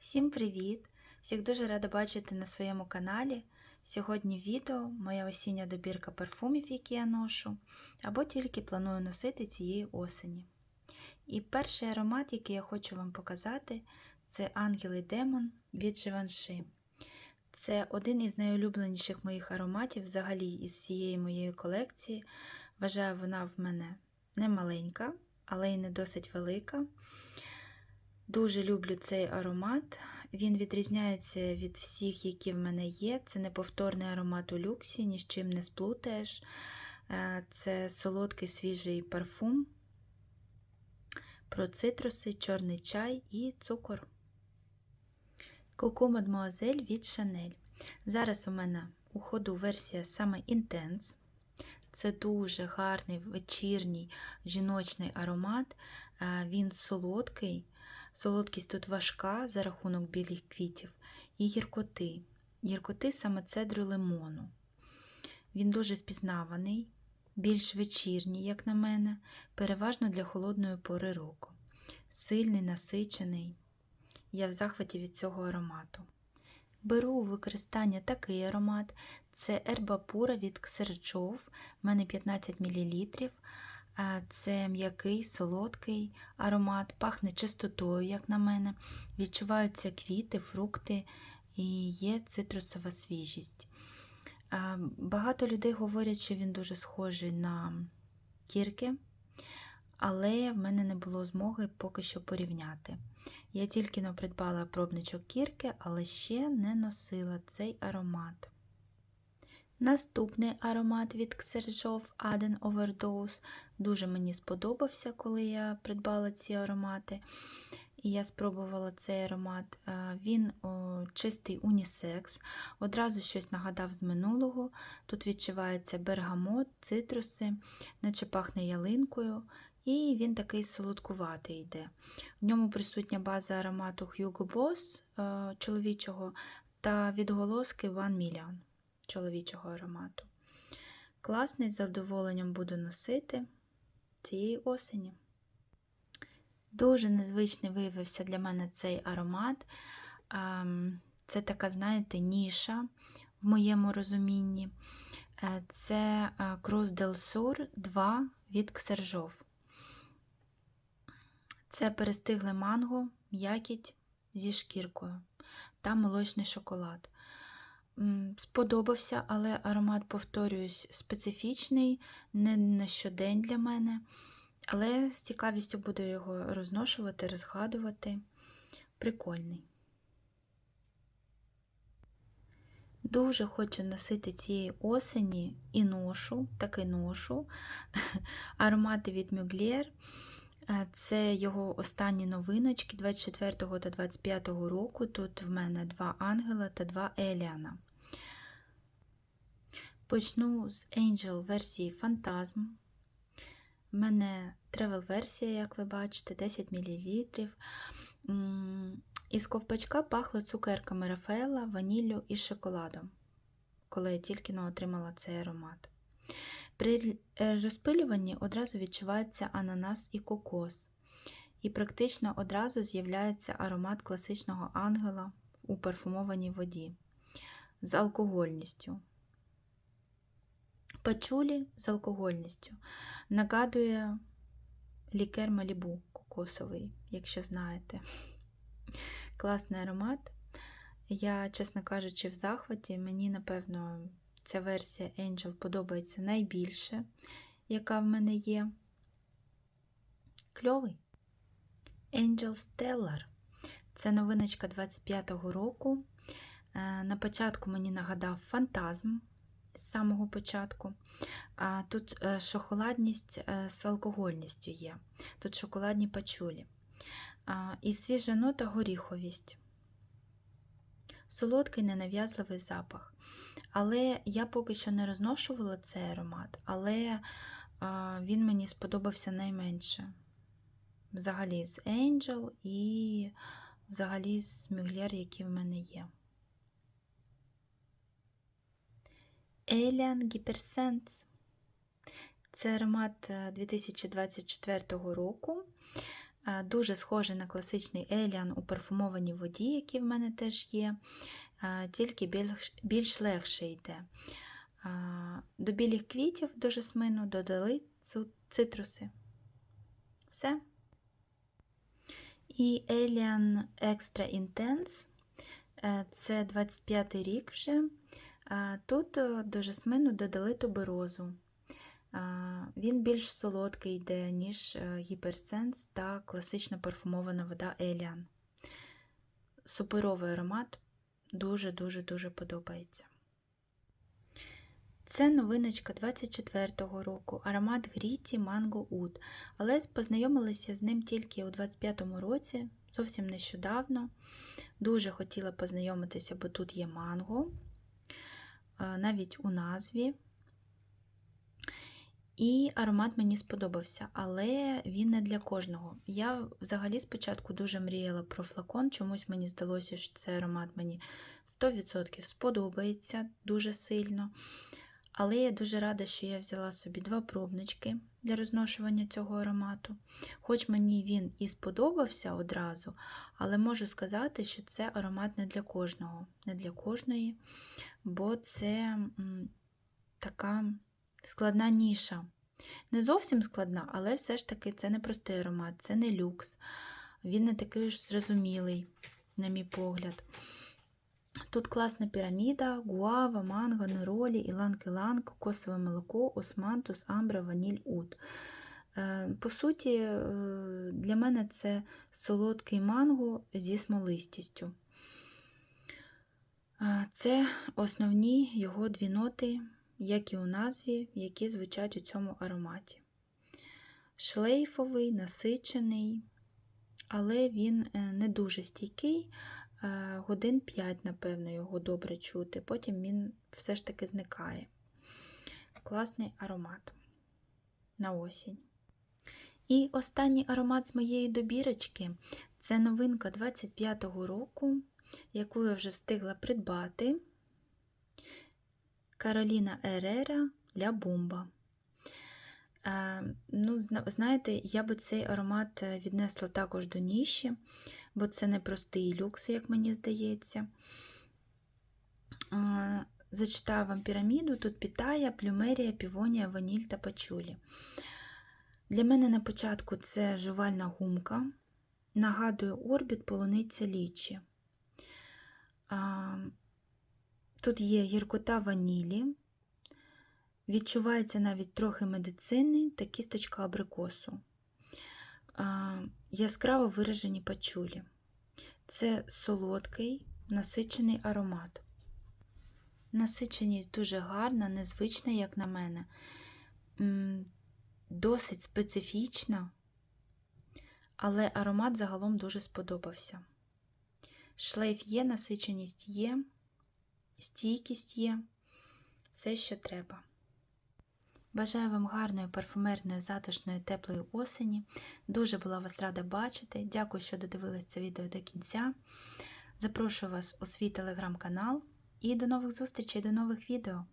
Всім привіт! Всіх дуже рада бачити на своєму каналі. Сьогодні відео моя осіння добірка парфумів, які я ношу, або тільки планую носити цієї осені. І перший аромат, який я хочу вам показати, це Ангел і Демон від Givenchy. Це один із найулюбленіших моїх ароматів взагалі із всієї моєї колекції. Вважаю, вона в мене не маленька, але й не досить велика. Дуже люблю цей аромат. Він відрізняється від всіх, які в мене є. Це неповторний аромат у люксі, ні з чим не сплутаєш. Е, Це солодкий свіжий парфум про цитруси, чорний чай і цукор. Коко Мадмуазель від Chanel. Зараз у мене у ходу версія саме Intense. Це дуже гарний вечірній жіночний аромат. Е, Він солодкий. Солодкість тут важка за рахунок білих квітів і гіркоти. Гіркоти саме цедру лимону. Він дуже впізнаваний, більш вечірній, як на мене, переважно для холодної пори року. Сильний, насичений. Я в захваті від цього аромату. Беру у використання такий аромат. Це ерба пура від Ксерджов, в мене 15 мл. Це м'який, солодкий аромат, пахне чистотою, як на мене. Відчуваються квіти, фрукти і є цитрусова свіжість. Багато людей говорять, що він дуже схожий на кірки, але в мене не було змоги поки що порівняти. Я тільки придбала пробничок кірки, але ще не носила цей аромат. Наступний аромат від Ксержов Aden Overdose. Дуже мені сподобався, коли я придбала ці аромати. І я спробувала цей аромат. Він о, чистий унісекс, одразу щось нагадав з минулого. Тут відчувається бергамот, цитруси, наче пахне ялинкою. І він такий солодкуватий йде. В ньому присутня база аромату Hugo Boss чоловічого та відголоски One Million чоловічого аромату. Класний, з задоволенням буду носити цієї осені. Дуже незвичний виявився для мене цей аромат. Це така, знаєте, ніша в моєму розумінні. Е, це Cruz del Sur 2 від Ксержов. Це перестигле манго, м'якіть зі шкіркою та молочний шоколад. Сподобався, але аромат, повторююсь, специфічний, не на щодень для мене. Але з цікавістю буду його розношувати, розгадувати. Прикольний. Дуже хочу носити цієї осені і ношу, так і ношу аромати від Mugler. Це його останні новиночки 24 та 25 року. Тут в мене два ангела та два Еліана. Почну з Angel версії Phantasm. У мене тревел-версія, як ви бачите, 10 мл. Із ковпачка пахло цукерками Рафаела, ваніллю і шоколадом, коли я тільки но отримала цей аромат. При розпилюванні одразу відчувається ананас і кокос, і практично одразу з'являється аромат класичного ангела у парфумованій воді з алкогольністю. Пачулі з алкогольністю. Нагадує лікер Малібу кокосовий, якщо знаєте. Класний аромат. Я, чесно кажучи, в захваті. Мені, напевно, ця версія Angel подобається найбільше, яка в мене є. Кльовий. Angel Stellar. Це новиночка 25-го року. Е, на початку мені нагадав фантазм з самого початку. А Тут е, шоколадність е, з алкогольністю є. Тут шоколадні пачулі. І свіжа нота горіховість. Солодкий ненав'язливий запах. Але я поки що не розношувала цей аромат, але він мені сподобався найменше. Взагалі з Angel і взагалі з Mugler, які в мене є. Alien Hypersense. Це аромат 2024 року. Е, Дуже схожий на класичний Еліан у парфумованій воді, який в мене теж є, е, тільки більш, більш легше йде. Е, До білих квітів до жасмину додали цитруси. Все. І Alien Extra Intense е, це 25 рік вже. Тут е, до жасмину додали туберозу. Він більш солодкий йде, ніж е, гіперсенс та класична парфумована вода Alien. Суперовий аромат дуже-дуже-дуже подобається. Це новиночка 24-го року, аромат Гріті Mango Oud, але познайомилася з ним тільки у 25-му році, зовсім нещодавно. Дуже хотіла познайомитися, бо тут є манго, навіть у назві. І аромат мені сподобався, але він не для кожного. Я взагалі спочатку дуже мріяла про флакон, чомусь мені здалося, що цей аромат мені 100% сподобається дуже сильно. Але я дуже рада, що я взяла собі два пробнички для розношування цього аромату. Хоч мені він і сподобався одразу, але можу сказати, що це аромат не для кожного, не для кожної, бо це така складна ніша. Не зовсім складна, але все ж таки це не простий аромат, це не люкс. Він не такий ж зрозумілий, на мій погляд. Тут класна піраміда, гуава, манго, неролі, іланг-іланг, кокосове молоко, османтус, амбра, ваніль, ут. Е, По суті, е, для мене це солодкий манго зі смолистістю. Е, Це основні його дві ноти, як і у назві, які звучать у цьому ароматі. Шлейфовий, насичений, але він не дуже стійкий. Е, Годин 5, напевно, його добре чути, потім він все ж таки зникає. Класний аромат на осінь. І останній аромат з моєї добірочки це новинка 25-го року, яку я вже встигла придбати. Кароліна Ерера Ля Бомба. Е, ну, знаєте, я би цей аромат е, віднесла також до ніші, бо це не простий люкс, як мені здається. Зачитаю вам піраміду: тут Пітая, плюмерія, півонія, ваніль та пачулі. Для мене на початку це жувальна гумка. Нагадую орбіт, полуниця лічі. Тут є гіркота ванілі, відчувається навіть трохи медицини та кісточка абрикосу. Яскраво виражені пачулі. Це солодкий, насичений аромат. Насиченість дуже гарна, незвична, як на мене. Досить специфічна, але аромат загалом дуже сподобався. Шлейф є, насиченість є, стійкість є, все, що треба. Бажаю вам гарної, парфумерної, затишної, теплої осені. Дуже була вас рада бачити. Дякую, що додивились це відео до кінця. Запрошую вас у свій телеграм-канал і до нових зустрічей, до нових відео.